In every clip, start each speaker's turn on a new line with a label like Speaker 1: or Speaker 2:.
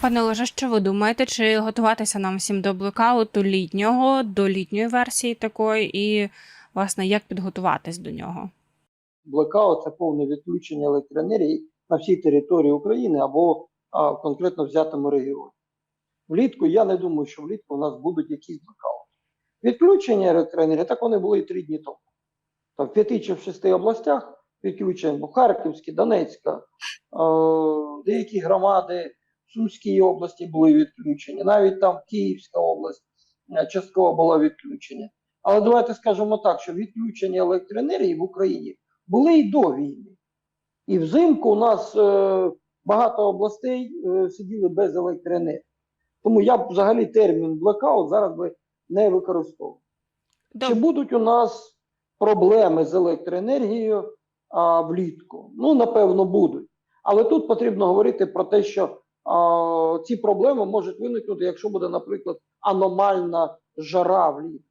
Speaker 1: Пане Олеже, що ви думаєте? Чи готуватися нам всім до блекауту літнього, до літньої версії такої, і власне як підготуватись до нього?
Speaker 2: Блекаут це повне відключення електроенергії на всій території України або а, в конкретно взятому регіоні. Влітку я не думаю, що влітку у нас будуть якісь блекаути. Відключення електроенергії, так вони були і три дні тому. Там в п'яти чи в шести областях відключення, Харківська, Донецька, е, деякі громади Сумській області були відключені, навіть там Київська область е, частково була відключення. Але давайте скажемо так, що відключення електроенергії в Україні були і до війни. І взимку у нас е, багато областей е, сиділи без електроенергії. Тому я б взагалі термін блекаут зараз би не використовував. Чи будуть у нас проблеми з електроенергією а, влітку? Ну, напевно, будуть. Але тут потрібно говорити про те, що ці проблеми можуть виникнути, якщо буде, наприклад, аномальна жара влітку.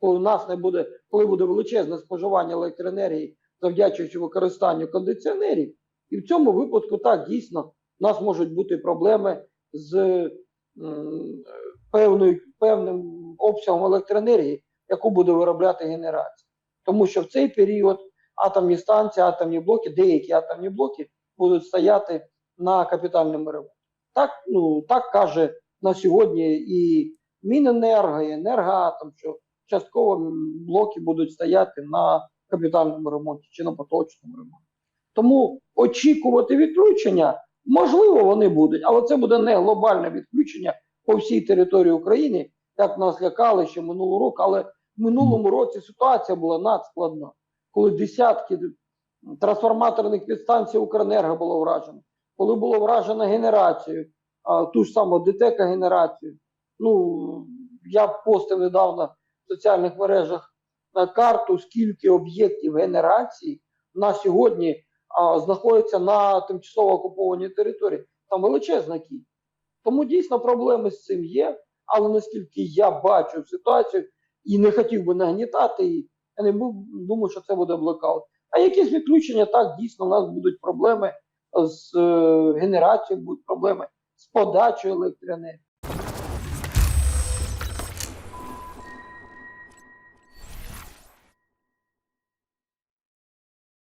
Speaker 2: Коли у нас не буде, коли буде величезне споживання електроенергії, завдячуючи використанню кондиціонерів, і в цьому випадку так дійсно у нас можуть бути проблеми з певною, певним обсягом електроенергії, яку буде виробляти генерація. Тому що в цей період атомні станції, атомні блоки, деякі атомні блоки будуть стояти на капітальному ремонті. Так, ну, так каже на сьогодні і Міненерго, і Енергоатом, що частково блоки будуть стояти на капітальному ремонті чи на поточному ремонті. Тому очікувати відключення, можливо, вони будуть, але це буде не глобальне відключення по всій території України, як нас лякали ще минулого року. Але в минулому році ситуація була надскладна, коли десятки трансформаторних підстанцій Укренерго було вражено, коли було вражено генерацію, ту ж саму ДТЕКа генерацію. Ну, я постив недавно в соціальних мережах на карту, скільки об'єктів генерації на сьогодні знаходяться на тимчасово окупованій території. Там величезна кількість. Тому дійсно проблеми з цим є. Але наскільки я бачу ситуацію і не хотів би нагнітати її, я не думаю, що це буде блокаут. А якісь відключення, так, дійсно, у нас будуть проблеми з е, генерацією, будуть проблеми з подачею електроенергії.